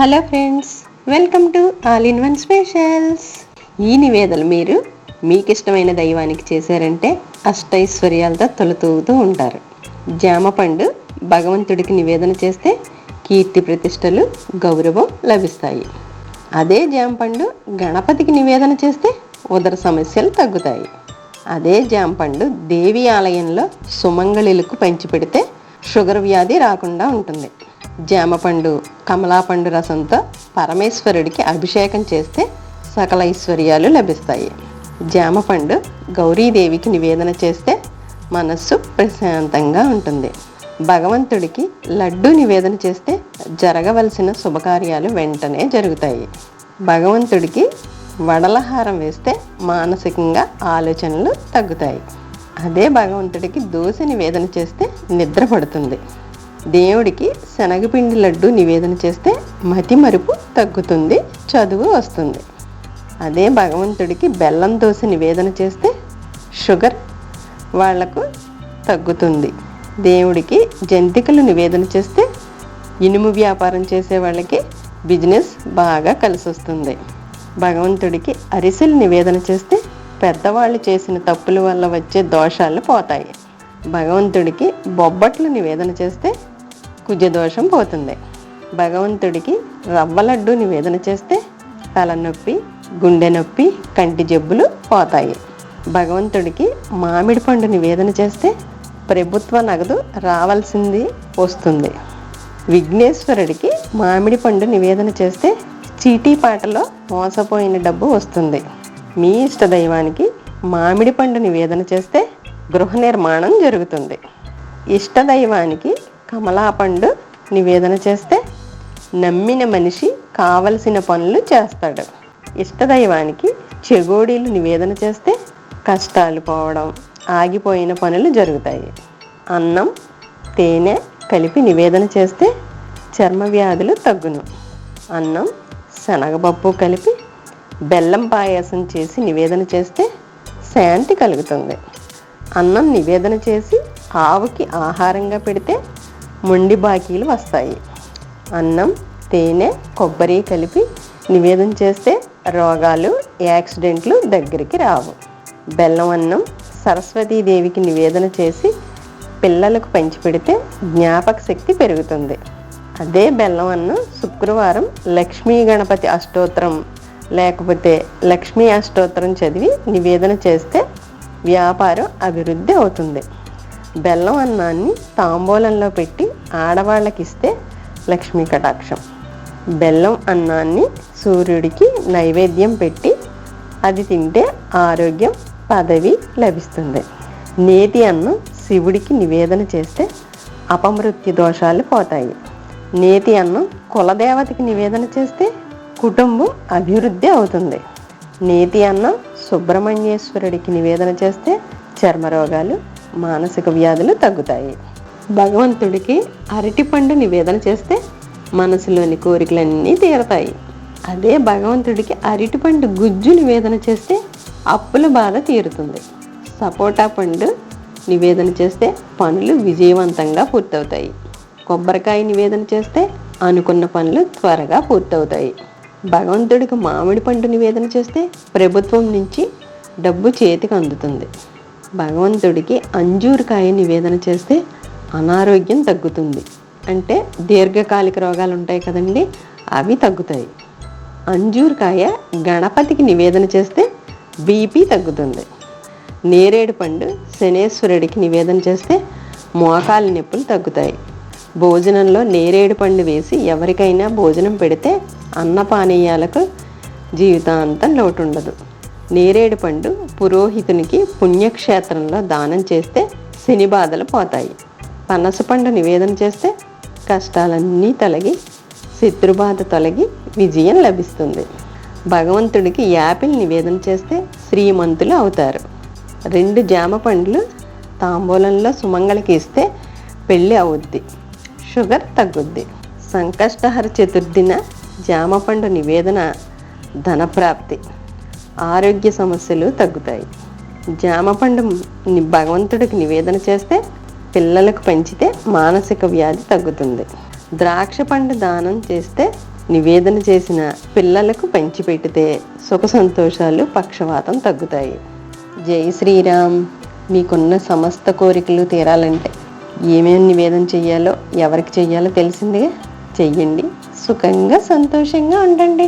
Hello friends welcome to all in one specials. ఈ నివేదలు మీరు మీకు ఇష్టమైన దైవానికి చేశారంటే అష్టైశ్వర్యాలతో తొలతూగుతూ ఉంటారు. జామ పండు భగవంతుడికి నివేదన చేస్తే కీర్తి ప్రతిష్టలు గౌరవం లభిస్తాయి. అదే జామ పండు గణపతికి నివేదన చేస్తే ఉదర సమస్యలు తగ్గుతాయి. అదే జామ పండు దేవి ఆలయంలో సుమంగళిలకు పంచిపెడితే షుగర్ వ్యాధి రాకుండా ఉంటుంది. జామపండు కమలాపండు రసంతో పరమేశ్వరుడికి అభిషేకం చేస్తే సకల ఐశ్వర్యాలు లభిస్తాయి. జామపండు గౌరీదేవికి నివేదన చేస్తే మనస్సు ప్రశాంతంగా ఉంటుంది. భగవంతుడికి లడ్డు నివేదన చేస్తే జరగవలసిన శుభకార్యాలు వెంటనే జరుగుతాయి. భగవంతుడికి వడలహారం వేస్తే మానసికంగా ఆలోచనలు తగ్గుతాయి. అదే భగవంతుడికి దోశ నివేదన చేస్తే నిద్ర పడుతుంది. దేవుడికి శనగపిండి లడ్డు నివేదన చేస్తే మతి మరుపు తగ్గుతుంది చదువు వస్తుంది. అదే భగవంతుడికి బెల్లం దోశ నివేదన చేస్తే షుగర్ వాళ్ళకు తగ్గుతుంది. దేవుడికి జంతికలు నివేదన చేస్తే ఇనుము వ్యాపారం చేసే వాళ్ళకి బిజినెస్ బాగా కలిసి వస్తుంది భగవంతుడికి అరిసెలు నివేదన చేస్తే పెద్దవాళ్ళు చేసిన తప్పుల వల్ల వచ్చే దోషాలు పోతాయి. భగవంతుడికి బొబ్బట్లు నివేదన చేస్తే కుజదోషం పోతుంది. భగవంతుడికి రవ్వ లడ్డు నివేదన చేస్తే తలనొప్పి గుండె నొప్పి కంటి జబ్బులు పోతాయి. భగవంతుడికి మామిడి పండు నివేదన చేస్తే ప్రభుత్వ నగదు రావాల్సింది వస్తుంది. విఘ్నేశ్వరుడికి మామిడి పండు నివేదన చేస్తే చీటీ పాటలో మోసపోయిన డబ్బు వస్తుంది. మీ ఇష్ట దైవానికి మామిడి పండు నివేదన చేస్తే గృహ నిర్మాణం జరుగుతుంది. ఇష్ట దైవానికి కమలాపండు నివేదన చేస్తే నమ్మిన మనిషి కావలసిన పనులు చేస్తాడు. ఇష్టదైవానికి చెగోడీలు నివేదన చేస్తే కష్టాలు పోవడం ఆగిపోయిన పనులు జరుగుతాయి. అన్నం తేనె కలిపి నివేదన చేస్తే చర్మ వ్యాధులు తగ్గును. అన్నం శనగపప్పు కలిపి బెల్లం పాయసం చేసి నివేదన చేస్తే శాంతి కలుగుతుంది. అన్నం నివేదన చేసి ఆవుకి ఆహారంగా పెడితే మొండి బాకీలు వస్తాయి. అన్నం తేనె కొబ్బరి కలిపి నివేదన చేస్తే రోగాలు యాక్సిడెంట్లు దగ్గరికి రావు. బెల్లం అన్నం సరస్వతీదేవికి నివేదన చేసి పిల్లలకు పంచిపెడితే జ్ఞాపక శక్తి పెరుగుతుంది. అదే బెల్లం అన్నం శుక్రవారం లక్ష్మీ గణపతి అష్టోత్తరం లేకపోతే లక్ష్మీ అష్టోత్తరం చదివి నివేదన చేస్తే వ్యాపారం అభివృద్ధి అవుతుంది. బెల్లం అన్నాన్ని తాంబూలంలో పెట్టి ఆడవాళ్ళకి ఇస్తే లక్ష్మీ కటాక్షం. బెల్లం అన్నాన్ని సూర్యుడికి నైవేద్యం పెట్టి అది తింటే ఆరోగ్యం పదవి లభిస్తుంది. నేతి అన్నం శివుడికి నివేదన చేస్తే అపమృత్యు దోషాలు పోతాయి. నేతి అన్నం కులదేవతకి నివేదన చేస్తే కుటుంబం అభివృద్ధి అవుతుంది. నేతి అన్నం సుబ్రహ్మణ్యేశ్వరుడికి నివేదన చేస్తే చర్మ రోగాలు మానసిక వ్యాధులు తగ్గుతాయి. భగవంతుడికి అరటిపండు నివేదన చేస్తే మనసులోని కోరికలన్నీ తీరతాయి. అదే భగవంతుడికి అరటిపండు గుజ్జు నివేదన చేస్తే అప్పుల బాధ తీరుతుంది. సపోటా పండు నివేదన చేస్తే పనులు విజయవంతంగా పూర్తవుతాయి. కొబ్బరికాయ నివేదన చేస్తే అనుకున్న పనులు త్వరగా పూర్తవుతాయి. భగవంతుడికి మామిడి పండు నివేదన చేస్తే ప్రభుత్వం నుంచి డబ్బు చేతికి అందుతుంది. భగవంతుడికి అంజూరుకాయ నివేదన చేస్తే అనారోగ్యం తగ్గుతుంది. అంటే దీర్ఘకాలిక రోగాలు ఉంటాయి కదండి అవి తగ్గుతాయి. అంజూరకాయ గణపతికి నివేదన చేస్తే బీపీ తగ్గుతుంది. నేరేడు పండు శనేశ్వరుడికి నివేదన చేస్తే మోకాలు నొప్పులు తగ్గుతాయి. భోజనంలో నేరేడు పండు వేసి ఎవరికైనా భోజనం పెడితే అన్నపానీయాలకు జీవితాంతం లోటు ఉండదు నేరేడు పండు పురోహితునికి పుణ్యక్షేత్రంలో దానం చేస్తే శని బాధలు పోతాయి. పనసపండు నివేదన చేస్తే కష్టాలన్నీ తొలగి శత్రుబాధ తొలగి విజయం లభిస్తుంది. భగవంతుడికి యాపిల్ నివేదన చేస్తే శ్రీమంతులు అవుతారు. రెండు జామ పండ్లు తాంబూలంలో సుమంగళకి ఇస్తే పెళ్ళి అవుద్ది. షుగర్ తగ్గుద్ది. సంకష్టహర చతుర్థిన జామపండు నివేదన ధనప్రాప్తి. ఆరోగ్య సమస్యలు తగ్గుతాయి. జామపండు భగవంతుడికి నివేదన చేస్తే పిల్లలకు పంచితే మానసిక వ్యాధి తగ్గుతుంది. ద్రాక్ష పండు దానం చేస్తే నివేదన చేసిన పిల్లలకు పంచిపెడితే సుఖ సంతోషాలు పక్షవాతం తగ్గుతాయి. జై శ్రీరామ్. మీకున్న సమస్త కోరికలు తీరాలంటే ఏమేమి నివేదన చేయాలో ఎవరికి చెయ్యాలో తెలిసిందిగా చెయ్యండి. సుఖంగా సంతోషంగా ఉండండి.